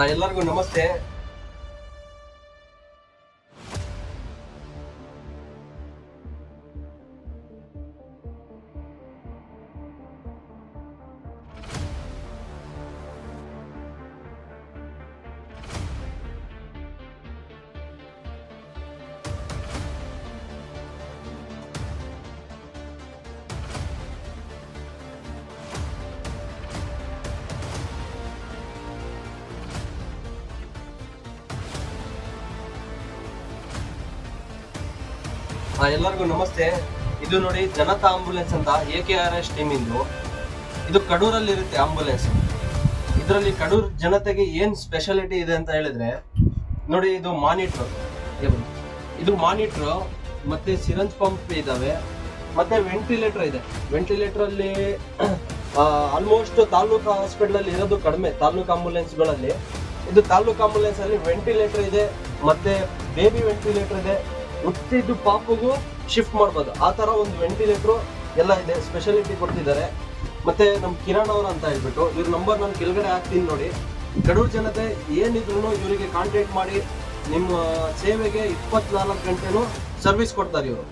ಎಲ್ಲರಿಗೂ ನಮಸ್ತೆ. ಎಲ್ಲರಿಗೂ ನಮಸ್ತೆ. ಇದು ನೋಡಿ ಜನತಾ ಆಂಬುಲೆನ್ಸ್ ಅಂತ A K R S team ಇಂದು. ಇದು ಕಡೂರಲ್ಲಿ ಇರುತ್ತೆ ಆಂಬುಲೆನ್ಸ್. ಇದರಲ್ಲಿ ಕಡೂರ್ ಜನತೆಗೆ ಏನ್ ಸ್ಪೆಷಾಲಿಟಿ ಇದೆ ಅಂತ ಹೇಳಿದ್ರೆ, ನೋಡಿ ಇದು ಮಾನಿಟ್ರ್ ಇದು ಮಾನಿಟ್ರ್ ಮತ್ತೆ ಸಿರಂಜ್ ಪಂಪ್ ಇದಾವೆ. ಮತ್ತೆ ವೆಂಟಿಲೇಟರ್ ಇದೆ. ವೆಂಟಿಲೇಟರ್ ಅಲ್ಲಿ ಆಲ್ಮೋಸ್ಟ್ ತಾಲೂಕು ಹಾಸ್ಪಿಟಲ್ ಅಲ್ಲಿ ಇರೋದು ಕಡಿಮೆ, ತಾಲೂಕು ಆಂಬುಲೆನ್ಸ್ಗಳಲ್ಲಿ ಇದು ತಾಲೂಕು ಆಂಬುಲೆನ್ಸ್ ಅಲ್ಲಿ ವೆಂಟಿಲೇಟರ್ ಇದೆ, ಮತ್ತೆ ಬೇಬಿ ವೆಂಟಿಲೇಟರ್ ಇದೆ ಹುಟ್ಟಿದ್ದು ಪಾಪುಗೂ ಶಿಫ್ಟ್ ಮಾಡ್ಬೋದು. ಆ ಥರ ಒಂದು ವೆಂಟಿಲೇಟರ್ ಎಲ್ಲ ಇದೆ ಸ್ಪೆಷಾಲಿಟಿ ಕೊಡ್ತಿದ್ದಾರೆ. ಮತ್ತೆ ನಮ್ಮ ಕಿರಣ್ ಅವ್ರ ಅಂತ ಹೇಳ್ಬಿಟ್ಟು ಇವ್ರ ನಂಬರ್ ನಾನು ಕೆಳಗಡೆ ಹಾಕ್ತೀನಿ ನೋಡಿ. ಕಡೂರು ಜನತೆ ಏನಿದ್ರು ಇವರಿಗೆ ಕಾಂಟ್ಯಾಕ್ಟ್ ಮಾಡಿ ನಿಮ್ಮ ಸೇವೆಗೆ ಇಪ್ಪತ್ನಾಲ್ಕು ಗಂಟೆನೂ ಸರ್ವಿಸ್ ಕೊಡ್ತಾರೆ ಇವರು.